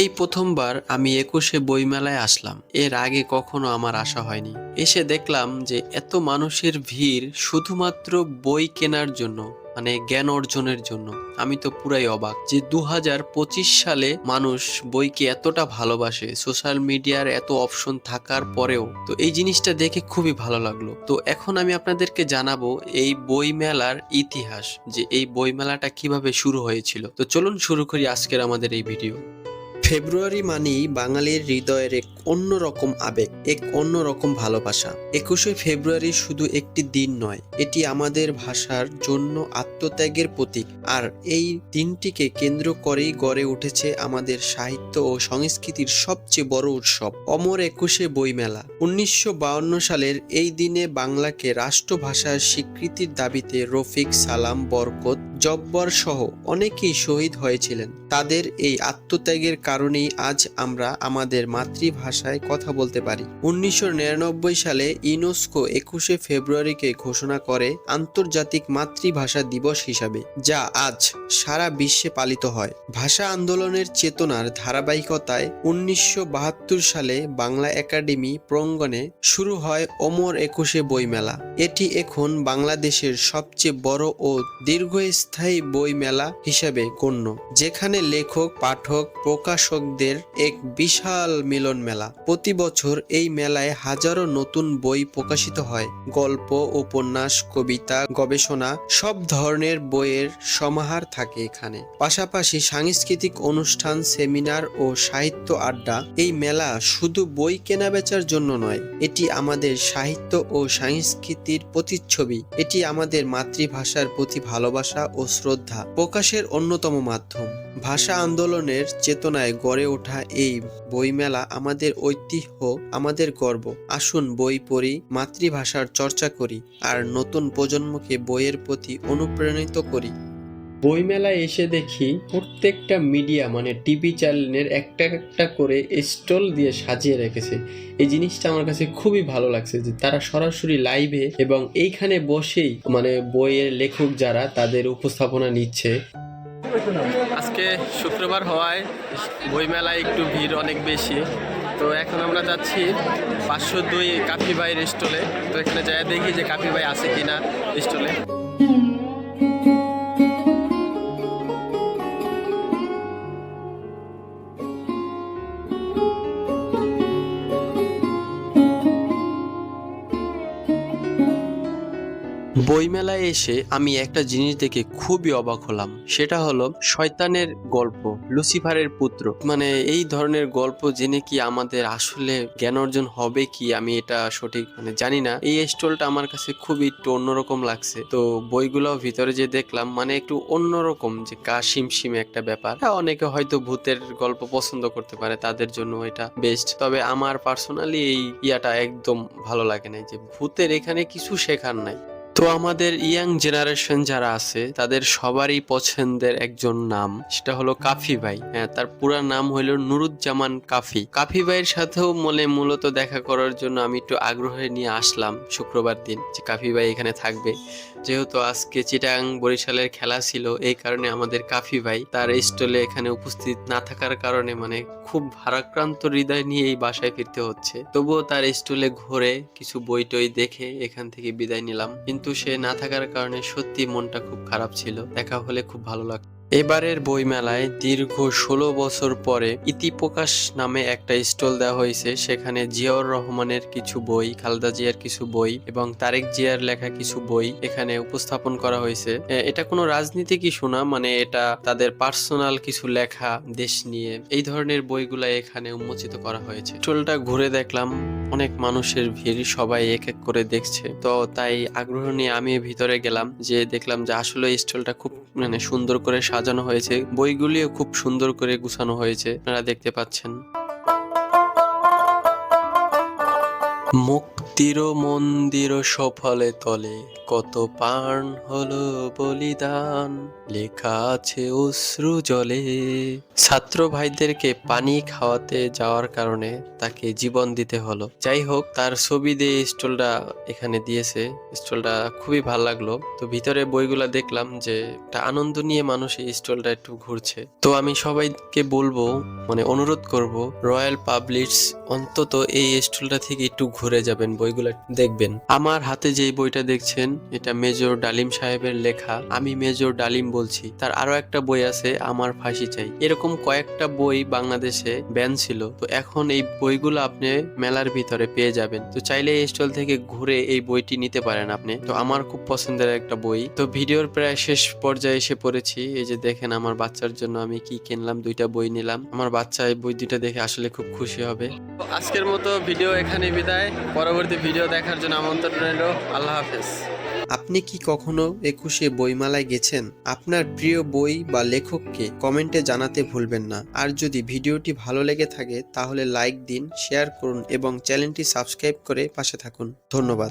এই প্রথমবার আমি একুশে বইমেলায় আসলাম। এর আগে কখনো আমার আসা হয়নি। এসে দেখলাম যে এত মানুষের ভিড় শুধুমাত্র বই কেনার জন্য মানে জ্ঞান অর্জনের জন্য। আমি তো পুরাই অবাক যে দু হাজার পঁচিশ সালে মানুষ বইকে এতটা ভালোবাসে, সোশ্যাল মিডিয়ার এত অপশন থাকার পরেও। তো এই জিনিসটা দেখে খুবই ভালো লাগল। তো এখন আমি আপনাদেরকে জানাব এই বই মেলার ইতিহাস, যে এই বই মেলাটা কীভাবে শুরু হয়েছিল। তো চলুন শুরু করি আজকের আমাদের এই ভিডিও। ফেব্রুয়ারি মানেই বাঙালির হৃদয়ের এক অন্যরকম আবেগ, এক অন্যরকম ভালোবাসা। একুশে ফেব্রুয়ারি শুধু একটি দিন নয়, এটি আমাদের ভাষার জন্য আত্মত্যাগের প্রতীক। আর এই দিনটিকে কেন্দ্র করেই গড়ে উঠেছে আমাদের সাহিত্য ও সংস্কৃতির সবচেয়ে বড় উৎসব, অমর একুশে বইমেলা। উনিশশো সালের এই দিনে বাংলাকে রাষ্ট্রভাষার স্বীকৃতির দাবিতে রফিক সালাম বরকত জব্বর সহ অনেকেই শহীদ হয়েছিলেন। তাদের এই আত্মত্যাগের কারণেই আজ আমরা আমাদের মাতৃভাষায় কথা বলতে পারি। উনিশশো নিরানব্বই সালে ইউনেস্কো একুশে ফেব্রুয়ারিকে ঘোষণা করে আন্তর্জাতিক মাতৃভাষা দিবস হিসাবে, যা আজ সারা বিশ্বে পালিত হয়। ভাষা আন্দোলনের চেতনার ধারাবাহিকতায় উনিশশো বাহাত্তর সালে বাংলা একাডেমি প্রাঙ্গণে শুরু হয় অমর একুশে বইমেলা। এটি এখন বাংলাদেশের সবচেয়ে বড় ও দীর্ঘস্থায়ী বই মেলা হিসেবে গণ্য, যেখানে লেখক, পাঠক, প্রকাশকদের এক বিশাল মিলন মেলা প্রতি বছর এই মেলায় হাজারো নতুন বই প্রকাশিত হয়। গল্প, উপন্যাস, কবিতা, গবেষণা, সব ধরনের বইয়ের সমাহার থাকে এখানে। পাশাপাশি সাংস্কৃতিক অনুষ্ঠান, সেমিনার ও সাহিত্য আড্ডা এই মেলা শুধু বই কেনা বেচার জন্য নয়, এটি আমাদের সাহিত্য ও সংস্কৃতির প্রতিচ্ছবি। এটি আমাদের মাতৃভাষার প্রতি ভালোবাসা ও শ্রদ্ধা প্রকাশের অন্যতম মাধ্যম। ভাষা আন্দোলনের চেতনায় গড়ে ওঠা এই বইমেলা আমাদের ঐতিহ্য, আমাদের গর্ব। আসুন বই পড়ি, মাতৃভাষার চর্চা করি, আর নতুন প্রজন্মকে বইয়ের প্রতি অনুপ্রাণিত করি। বইমেলায় এসে দেখি প্রত্যেকটা মিডিয়া মানে টিভি চ্যানেলের একটা একটা করে স্টল দিয়ে সাজিয়ে রেখেছে। এই জিনিসটা আমার কাছে খুবই ভালো লাগছে যে তারা সরাসরি লাইভে এবং এইখানে বসেই মানে বইয়ের লেখক যারা তাদের উপস্থাপনা নিচ্ছে। আজকে শুক্রবার হওয়ায় বইমেলায় একটু ভিড় অনেক বেশি। তো এখন আমরা যাচ্ছি পাঁচশো দুই কাফি ভাইয়ের স্টলে। তো এখানে যাই দেখি যে কাফি ভাই আছে কিনা স্টলে। বইমেলায় এসে আমি একটা জিনিস দেখে খুবই অবাক হলাম। সেটা হলো শয়তানের গল্প, লুসিফারের পুত্র। মানে এই ধরনের গল্প জেনে কি আমাদের আসলে জ্ঞান অর্জন হবে কি? আমি এটা সঠিক মানে জানি না। এই স্টলটা আমার কাছে খুবই একটু অন্যরকম লাগছে। তো বইগুলো ভিতরে যে দেখলাম মানে একটু অন্যরকম যে কা সিমসিমে একটা ব্যাপার। অনেকে হয়তো ভূতের গল্প পছন্দ করতে পারে, তাদের জন্য এটা বেস্ট তবে আমার পার্সোনালি এই ইয়াটা একদম ভালো লাগে না যে ভূতের এখানে কিছু শেখার নাই। তো আমাদের ইয়াং জেনারেশন যারা আছে, তাদের সবারই পছন্দের একজন নাম, সেটা হলো কাফি ভাই। হ্যাঁ তার পুরা নাম হলো নুরুজ্জামান কাফি। কাফি ভাইয়ের সাথেও মনে মূলত দেখা করার জন্য আমি একটু আগ্রহে নিয়ে আসলাম শুক্রবার দিন যে কাফি ভাই এখানে থাকবে। যেহেতু আজকে চিটাং বরিশালের খেলা ছিল, এই কারণে আমাদের কাফি ভাই তার স্টলে এখানে উপস্থিত না থাকার কারণে মানে খুব ভারাক্রান্ত হৃদয় নিয়ে এই বাসায় ফিরতে হচ্ছে। তবুও তার স্টলে ঘুরে কিছু বই টই দেখে এখান থেকে বিদায় নিলাম। কিন্তু সে না থাকার কারণে সত্যি মনটা খুব খারাপ ছিল। দেখা হলে খুব ভালো লাগতো। এবারের বইমেলায় দীর্ঘ ষোলো বছর পরে ইতিপ্রকাশ নামে একটা স্টল দেওয়া হয়েছে। সেখানে জিয়াউর রহমানের কিছু বই, খালদা জিয়ার কিছু বই এবং তারেক জিয়ার লেখা কিছু বই এখানে উপস্থাপন করা হয়েছে। এটা কোনো রাজনীতি কিছু না মানে এটা তাদের পার্সোনাল কিছু লেখা দেশ নিয়ে। এই ধরনের বইগুলা এখানে উন্মোচিত করা হয়েছে। স্টলটা ঘুরে দেখলাম, অনেক মানুষের ভিড়, সবাই এক এক করে দেখছে। তো তাই আগ্রহ নিয়ে আমি ভিতরে গেলাম, যে দেখলাম যে আসলে স্টলটা খুব মানে সুন্দর করে সাজানো হয়েছে। বইগুলিও খুব সুন্দর করে গুছানো হয়েছে। আপনারা দেখতে পাচ্ছেন। মুক্তির মন্দির সফলে তলে। কত পান হলো বলিদান, লেখা আছে অশ্রু জলে। ছাত্র ভাইদেরকে পানি খাওয়াতে যাওয়ার কারণে তাকে জীবন দিতে হলো। যাই হোক, তার ছবি দিয়ে স্টলটা এখানে দিয়েছে। স্টলটা খুবই ভালো লাগল। তো ভিতরে বইগুলা দেখলাম যে একটা আনন্দ নিয়ে মানুষ এই স্টলটা একটু ঘুরছে। তো আমি সবাইকে বলব মানে অনুরোধ করব, রয়্যাল পাবলিশ অন্তত এই স্টলটা থেকে একটু ঘুরে যাবেন, বইগুলো দেখবেন। আমার হাতে যে বইটা দেখছেন এটা মেজর ডালিম সাহেবের লেখা, আমি মেজর ডালিম বলছি। তার আরও একটা বই আছে, আমার ফাঁসি চাই। এরকম কয়েকটা বই বাংলাদেশে ব্যান ছিল। তো এখন এই বইগুলো আপনি মেলার ভিতরে পেয়ে যাবেন। তো চাইলে এই স্টল থেকে ঘুরে এই বইটি নিতে পারেন আপনি। তো আমার খুব পছন্দের একটা বই। তো ভিডিওর প্রায় শেষ পর্যায়ে এসে পড়েছি। এই যে দেখেন, আমার বাচ্চার জন্য আমি কি কিনলাম, দুইটা বই নিলাম। আমার বাচ্চা এই বই দুইটা দেখে আসলে খুব খুশি হবে। আজকের মতো ভিডিও এখানে বিদায়। পরবর্তী ভিডিও দেখার জন্য আমন্ত্রণ রইল। আল্লাহ হাফেজ। আপনি কি কখনো একুশে বইমালায় গেছেন? আপনার প্রিয় বই বা লেখককে কমেন্টে জানাতে ভুলবেন না। আর যদি ভিডিওটি ভালো লেগে থাকে, তাহলে লাইক দিন, শেয়ার করুন এবং চ্যানেলটি সাবস্ক্রাইব করে পাশে থাকুন। ধন্যবাদ।